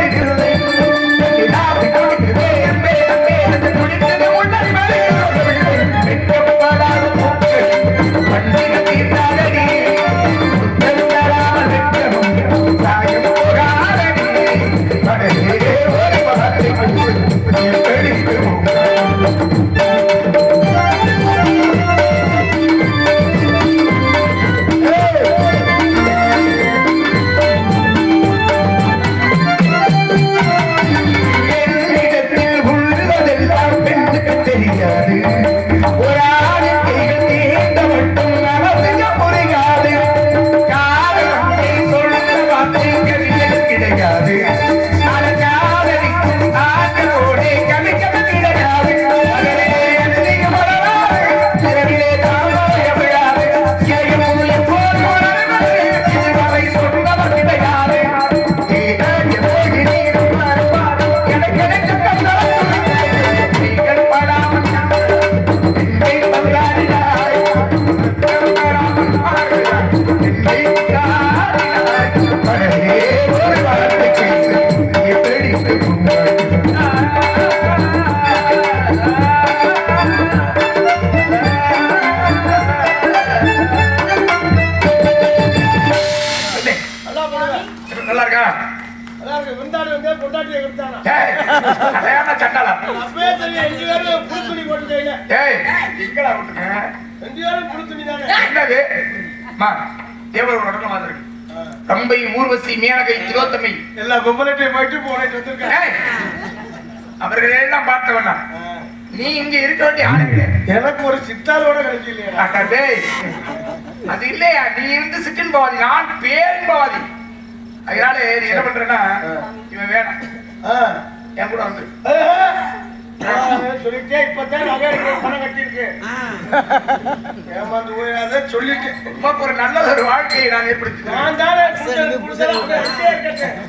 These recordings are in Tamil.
Thank you. பெண்ணுக்கு விருந்தாளி வந்து பொண்டாட்டியை கொடுத்தானா? சண்டாளா அப்பவே தெரியும், ரெண்டு பேரும் புது துணி போட்டுட்டீங்க. ஏய் எங்கடா விட்டுங்க ரெண்டு பேரும் புது துணி தானே? என்னது மா தேவரோட நடனம் வந்திருக்கு தம்பை ஊர்வசி மேனகை திரோத்தமை எல்லா பொம்பளைட்டையும் போயிட்டு போனேன் வந்திருக்கேன். அவர்கள் எல்லாம் பார்த்தவனா. நீ இங்க இருக்க வேண்டிய ஆளு கிடையாது. எனக்கு ஒரு சித்தாரோட கிடைக்கலையா அது இல்லையா நீ இருந்து சிற்றின் பவாதி நான் பேரின் பவாதி அதனால நீ என்ன பண்றேன்னா இவன் வேணாம். என் கூட வந்து. சொல்லிட்டே இப்பதான் நகை பணம் கட்டியிருக்கு. ஏமாந்து போயாத சொல்லிட்டு. உமக்கு ஒரு நல்ல ஒரு வாழ்க்கையை நான் ஏற்படுத்தி நான் தானே.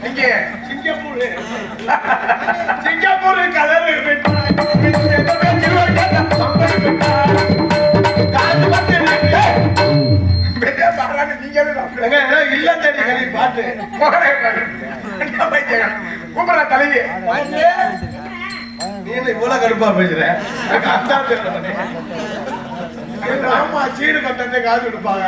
இங்க சிங்கப்பூர். சிங்கப்பூர் கலர் இல்ல தேடி பாட்டு. கூப்பிடா தலைவி. நீ இவ்வளவு கடுப்பா பேசுற? அந்தா ஆமா சீடு கட்டத்தை காசு கொடுப்பாங்க.